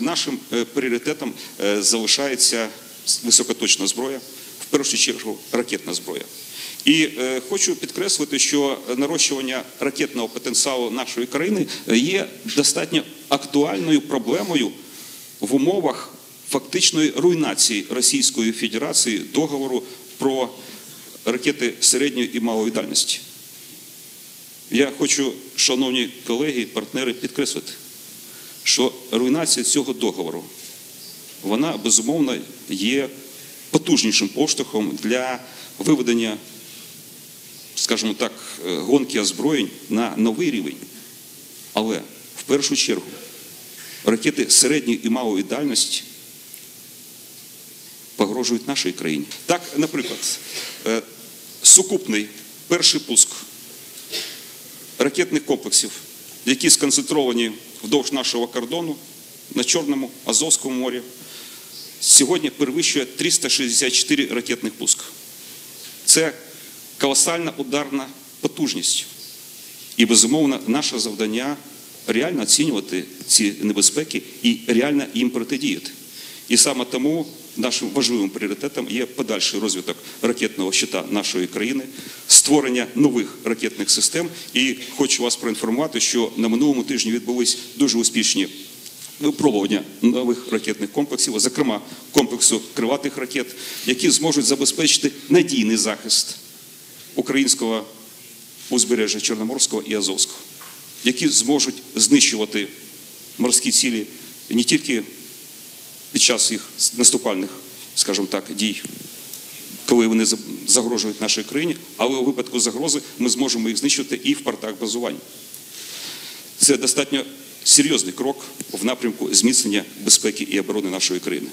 Нашим е, пріоритетом е, залишається високоточна зброя, в першу чергу ракетна зброя. І е, хочу підкреслити, що нарощування ракетного потенціалу нашої країни є достатньо актуальною проблемою в умовах фактичної руйнації Російської Федерації договору про ракети середньої і малої дальності. Я хочу, шановні колеги, партнери, підкреслити, що руйнація цього договору, вона безумовно є потужнішим поштовхом для виведення, скажімо так, е, гонки озброєнь на новий рівень. Але в першу чергу ракети середньої і малої дальності погрожують нашій країні. Так, наприклад, е, сукупний перший пуск ракетних комплексів, які сконцентровані вдовж нашого кордону на Чорному, Азовському морі, сьогодні перевищує 364 ракетних пуска. Це колосальна ударна потужність. І, безумовно, наше завдання реально оцінювати ці небезпеки і реально їм протидіяти. І саме тому нашим важливим пріоритетом є подальший розвиток ракетного щита нашої країни, створення нових ракетних систем. І хочу вас проінформувати, що на минулому тижні відбулись дуже успішні випробування нових ракетних комплексів, зокрема комплексу криватих ракет, які зможуть забезпечити надійний захист українського узбережжя Чорноморського і Азовського, які зможуть знищувати морські цілі не тільки під час їх наступальних, скажімо так, дій, коли вони загрожують нашій країні, але у випадку загрози ми зможемо їх знищити і в портах базування. Це достатньо серйозний крок в напрямку зміцнення безпеки і оборони нашої країни.